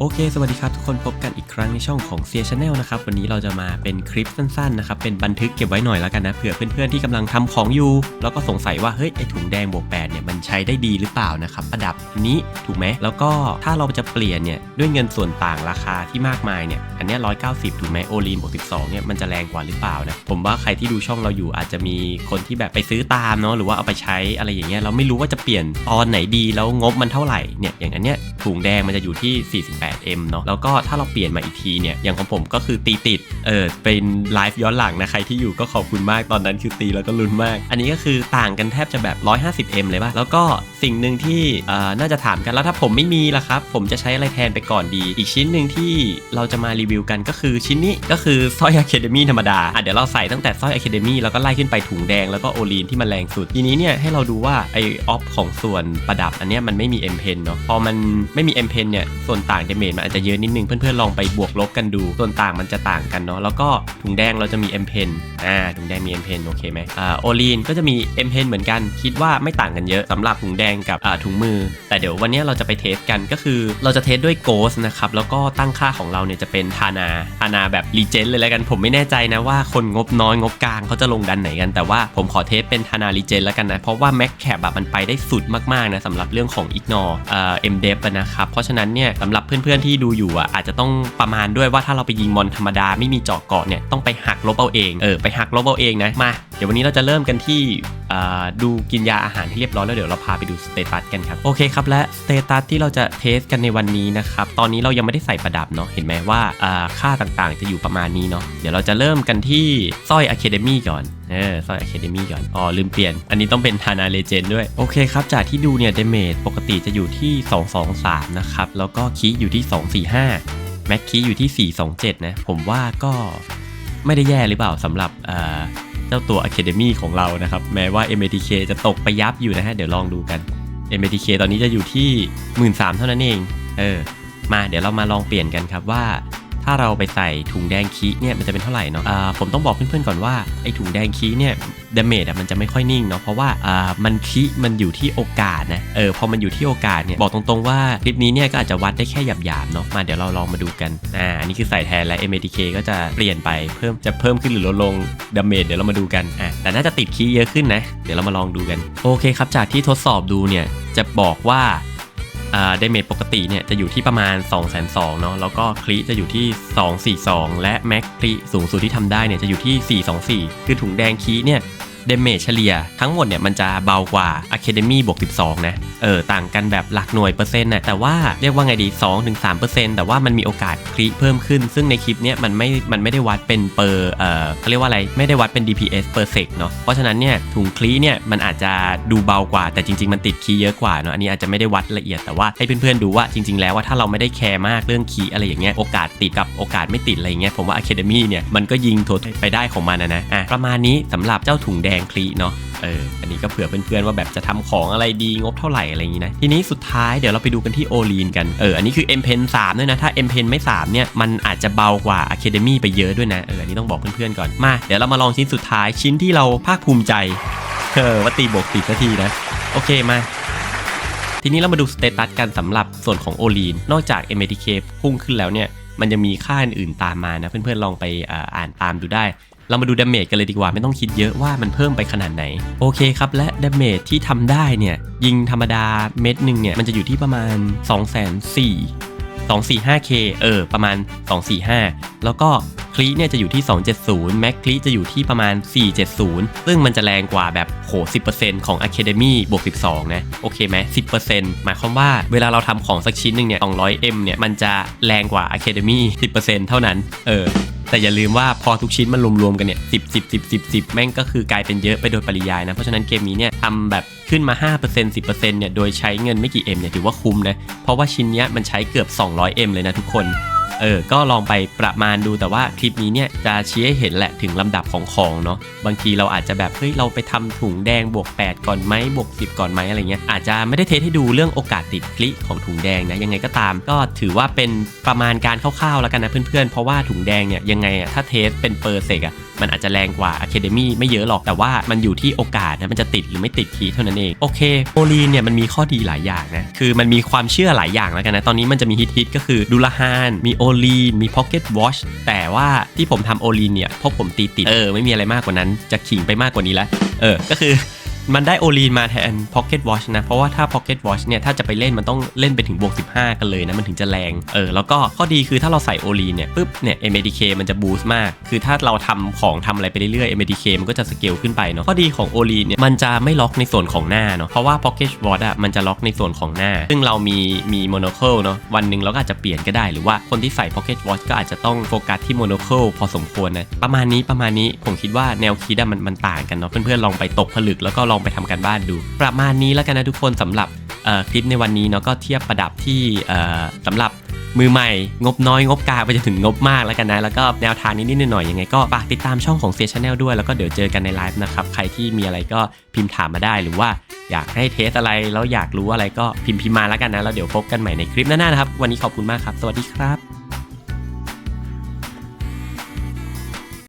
โอเค สวัสดีครับทุกคนพบกันอีกครั้งในช่องของเซียชาแนลนะครับ วันนี้เราจะมาเป็นคลิปสั้นๆนะครับ เป็นบันทึกเก็บไว้หน่อยแล้วกันนะ เผื่อเพื่อนๆที่กำลังทำของอยู่ แล้วก็สงสัยว่า เฮ้ย ไอถุงแดงบวกแปดเนี่ย มันใช้ได้ดีหรือเปล่านะครับ ประดับอันนี้ถูกไหม แล้วก็ถ้าเราจะเปลี่ยนเนี่ย ด้วยเงินส่วนต่างราคาที่มากมายเนี่ย อันนี้ร้อยเก้าสิบถูกไหมโอลีนบวกสิบสองเนี่ย มันจะแรงกว่าหรือเปล่านะ ผมว่าใครที่ดูช่องเราอยู่อาจจะมีคนที่แบบไปซื้อตามเนาะ หรือว่าเอาไปใช้อะไรอย่างเงี้ย เราไม่รู้ว่าจะเปลี่ยนตอนไหนดีแล้วงบมันเท่าไหร่เนี่ยอย่างอันเนี้ย ถุงแดงมันจะอยู่ที่ 48M เนาะแล้วก็ถ้าเราเปลี่ยนมาอีกทีเนี่ยอย่างของผมก็คือตีติดเออเป็นไลฟ์ย้อนหลังนะใครที่อยู่ก็ขอบคุณมากตอนนั้นคือตีแล้วก็ลุ้นมาก อันนี้ก็คือต่างกันแทบจะแบบ 150M เลยป่ะแล้วก็สิ่งหนึ่งที่อ่อน่าจะถามกันแล้วถ้าผมไม่มีล่ะครับ ผมจะใช้อะไรแทนไปก่อนดี อีกชิ้นหนึ่งที่เราจะมารีวิวกันก็คือชิ้นนี้ก็คือสร้อยอะคาเดมี่ธรรมดาอะเดี๋ยวเราใส่ตั้งแต่สร้อยอะคาเดมี่แล้วก็ไล่ขึ้นไปถุงแดงแล้วก็โอลีนที่มันแรงสุดทีนี้เนี่ยให้เราดูว่าไอออฟของส่วนประดับอันเนี้ยมันไม่มี M Pen เนาะพอมันไม่มี M Pen เนี่ยส่วนต่างเดเมจมันอาจจะเยอะนิดนึงเพื่อนๆลองไปบวกลบกันดู ส่วนต่างมันจะต่างกันเนาะแล้วก็ถุงแดงเราจะมี M Pen อ่าถุงแดงมี M Pen โอเคไหมอ่าโอลีนก็จะมี M Pen เหมือนกันคิดว่าไม่ต่างกันเยอะสำหรับถุงแดงกับอ่าถุงมือ แต่เดี๋ยววันนี้เราจะไปเทสกันก็คือ เราจะเทสด้วย Ghost นะครับแล้วก็ตั้งค่าของเราเนี่ยจะเป็นทานาทานาแบบรีเจนเลยแล้วกันผมไม่แน่ใจนะว่าคนงบน้อยงบกลางเขาจะลงดันไหนกันแต่ว่าผมขอเทสเป็นทานารีเจนแล้วกันนะเพราะว่า Mac Cap แบบมันไปได้สุดมากๆนะสำหรับเรื่องของ Ignore เอ่อ MDEP อะนะครับเพราะฉะนั้นเนี่ยสำหรับเพื่อนๆที่ดูอยู่อะอาจจะต้องประมาณด้วยว่าถ้าเราไปยิงมอนธรรมดาไม่มีเจาะเกาะเนี่ยต้องไปหักลบเอาเองเออไปหักลบเอาเองนะมาเดี๋ยววันนี้เราจะเริ่มกันที่ดูกินยาอาหารให้เรียบร้อยแล้วเดี๋ยวเราพาไปดูสเตตัสกันครับโอเคครับและสเตตัสที่เราจะเทสกันในวันนี้นะครับตอนนี้เรายังไม่ได้ใส่ประดับเนาะเห็นไหมว่าอ่าค่าต่างๆจะอยู่ประมาณนี้เนาะเดี๋ยวเราจะเริ่มกันที่สร้อยอะคาเดมี่ก่อน ออสร้อยอะคาเดมี่ก่อน อ๋อ ลืมเปลี่ยน อันนี้ต้องเป็นทานาเลเจนด้วย โอเคครับ จากที่ดูเนี่ยเดเมจปกติจะอยู่ที่ 223 นะครับ แล้วก็คีอยู่ที่ 245 แม็กคีอยู่ที่ 427 นะ ผมว่าก็ไม่ได้แย่หรือเปล่าสำหรับเอ่อเจ้าตัว Academy ของเรานะครับ แม้ว่า MATK จะตกไปยับอยู่นะฮะ เดี๋ยวลองดูกัน MATK ตอนนี้จะอยู่ที่ 13,000 เท่านั้นเอง เออ มาเดี๋ยวเรามาลองเปลี่ยนกันครับว่า ถ้าเราไปใส่ถุงแดงคีเนี่ยมันจะเป็นเท่าไหร่เนาะผมต้องบอกเพื่อนๆก่อนว่าไอ้ถุงแดงคีเนี่ยดาเมจอะมันจะไม่ค่อยนิ่งเนาะเพราะว่าอ่ามันคีมันอยู่ที่โอกาสนะเออพอมันอยู่ที่โอกาสเนี่ยบอกตรงๆว่าคลิปนี้เนี่ยก็อาจจะวัดได้แค่หยาบๆเนาะมาเดี๋ยวเราลองมาดูกันอ่าอันนี้คือใส่แทนและ MATK ก็จะเปลี่ยนไปเพิ่มจะเพิ่มขึ้นหรือลดลงดาเมจเดี๋ยวเรามาดูกันอะแต่น่าจะติดคีเยอะขึ้นนะเดี๋ยวเรามาลองดูกัน โอเคครับจากที่ทดสอบดูเนี่ยจะบอกว่า เดเมจปกติเนี่ยจะอยู่ที่ประมาณ 2 2 0 0 0เนาะแล้วก็คลิจะอยู่ที่ 242 และแม็กคลิสูงสุดที่ทำได้เนี่ยจะอยู่ที่ 424 คือถุงแดงคลีเนี่ย เดเมจเฉลี่ยทั้งหมดเนี่ยมันจะเบากว่า Academy บวก 12 นะ เออ ต่างกันแบบหลักหน่วยเปอร์เซ็นต์นะแต่ว่าเรียกว่าไงดี 2-3%แต่ว่ามันมีโอกาสคลิเพิ่มขึ้น ซึ่งในคลิปเนี้ยมันไม่ มันไม่ได้วัดเป็นเปอร์เออเขาเรียกว่าอะไร ไม่ได้วัดเป็น DPS per sec เนาะ เพราะฉะนั้นเนี่ยถุงคลีเนี่ยมันอาจจะดูเบากว่า แต่จริง ๆ มันติดคีย์เยอะกว่าเนาะ อันนี้อาจจะไม่ได้วัดละเอียด แต่ว่าให้เพื่อนๆดูว่าจริง ๆ แล้วว่าถ้าเราไม่ได้แคร์มากเรื่องคีย์อะไรอย่างเงี้ย โอกาสติดกับโอกาสไม่ติดอะไรเงี้ย ผมว่า Academy เนี่ยมันก็ยิงโทไปได้ของมันนะนะ อะประมาณนี้สำหรับเจ้าถุงแดงคลีเนาะเอออันนี้ก็เผื่อเพื่อนๆว่าแบบจะทำของอะไรดีงบเท่าไหร่อะไรอย่างนี้นะ ทีนี้สุดท้ายเดี๋ยวเราไปดูกันที่โอลีนกันเอออันนี้คือ M Pen 3ด้วยนะ ถ้า M Pen ไม่ 3 เนี่ย มันอาจจะเบากว่า Academy ไปเยอะด้วยนะ เอออันนี้ต้องบอกเพื่อนๆก่อนมา เดี๋ยวเรามาลองชิ้นสุดท้ายชิ้นที่เราภาคภูมิใจเออว่าตีบวกติดสักทีนะ โอเคมาทีนี้เรามาดูสเตตัสกันสำหรับส่วนของโอลีนนอกจาก MATK พุ่งขึ้นแล้วเนี่ยมันจะมีค่าอื่นๆตามมานะเพื่อนๆลองไปอ่านตามดูได้ เรามาดูดาเมจกันเลยดีกว่าไม่ต้องคิดเยอะว่ามันเพิ่มไปขนาดไหน โอเคครับ และดาเมจที่ทำได้เนี่ยยิงธรรมดาเม็ดหนึ่งเนี่ย มันจะอยู่ที่ประมาณ 2 4 0 245k เออ ประมาณ 245 แล้วก็คลีเนี่ยจะอยู่ที่ 270 แม็กคลีจะอยู่ที่ประมาณ 470 ซึ่งมันจะแรงกว่าแบบโห 10%ของ Academy บวก 12 นะ โอเคไหม 10%หมายความว่าเวลาเราทำของสักชิ้นหนึ่งเนี่ย 200m เนี่ย มันจะแรงกว่า Academy 10%เท่านั้น เออ แต่อย่าลืมว่าพอทุกชิ้นมันรวมๆกันเนี่ยสิบสิบสิบสิบสิบแม่งก็คือกลายเป็นเยอะไปโดยปริยายนะ เพราะฉะนั้นเกมนี้เนี่ยทำแบบขึ้นมา 5% 10%เนี่ยโดยใช้เงินไม่กี่เอ็มเนี่ยถือว่าคุ้มนะเพราะว่าชิ้นเนี้ยมันใช้เกือบ 200M เลยนะทุกคน เออ ก็ลองไปประมาณดูแต่ว่าคลิปนี้เนี่ยจะชี้ให้เห็นแหละถึงลำดับของของเนาะ บางทีเราอาจจะแบบเฮ้ยเราไปทำถุงแดงบวก 8 ก่อนไหมบวก 10 ก่อนไหมอะไรเงี้ย อาจจะไม่ได้เทสให้ดูเรื่องโอกาสติดคลิของถุงแดงนะ ยังไงก็ตาม ก็ถือว่าเป็นประมาณการคร่าวๆแล้วกันนะเพื่อนๆ เพราะว่าถุงแดงเนี่ยยังไงอะถ้าเทสเป็นเปอร์เซกอะมันอาจจะแรงกว่า Academy ไม่เยอะหรอกแต่ว่ามันอยู่ที่โอกาสนะมันจะติดหรือไม่ติดคีย์เท่านั้นเองโอเคโอลีนเนี่ยมันมีข้อดีหลายอย่างนะคือมันมีความเชื่อหลายอย่างแล้วกันนะตอนนี้มันจะมีฮิตๆก็คือดูลฮานมีโอลีนมีพ็อกเก็ตวอชแต่ว่าที่ผมทำโอลีนเนี่ยเพราะผมตีติดเออไม่มีอะไรมากกว่านั้นจะขิงไปมากกว่านี้แล้วเออก็คือ มันได้โอลีนมาแทน Pocket Watch นะ เพราะว่าถ้า Pocket Watch เนี่ย ถ้าจะไปเล่นมันต้องเล่นไปถึงบวก 15 กันเลยนะ มันถึงจะแรง เออ แล้วก็ข้อดีคือถ้าเราใส่โอลีนเนี่ยปุ๊บเนี่ย MADK มันจะบูสต์มาก คือถ้าเราทำของทำอะไรไปเรื่อยๆ MADK มันก็จะสเกลขึ้นไปเนาะข้อดีของโอลีนเนี่ยมันจะไม่ล็อกในส่วนของหน้าเนาะเพราะว่า Pocket Watch อะมันจะล็อกในส่วนของหน้า ซึ่งเรามีมีโมโนโคลเนาะวันหนึ่งเราก็อาจจะเปลี่ยนก็ได้หรือว่าคนที่ใส่ Pocket Watch ก็อาจจะต้องโฟกัสที่โมโนโคลพอสมควรนะประมาณนี้ประมาณนี้ผมคิดว่าแนวคิดอะมันมันต่างกันเนาะเพื่อนๆลองไปตกผลึกแล้วก็ลองไปทำการบ้านดู ประมาณนี้แล้วกันนะทุกคนสำหรับคลิปในวันนี้เนาะก็เทียบประดับที่เอ่อสำหรับมือใหม่งบน้อยงบกลางไปจนถึงงบมากแล้วกันนะ แล้วก็แนวทางนิดหน่อยยังไงก็ฝากติดตามช่องของเซียชแนลด้วยแล้วก็เดี๋ยวเจอกันในไลฟ์นะครับ ใครที่มีอะไรก็พิมพ์ถามมาได้หรือว่าอยากให้เทสอะไรแล้วอยากรู้อะไรก็พิมพ์พิมมาแล้วกันนะแล้วเดี๋ยวพบกันใหม่ในคลิปหน้าๆนะครับ วันนี้ขอบคุณมากครับ สวัสดีครับ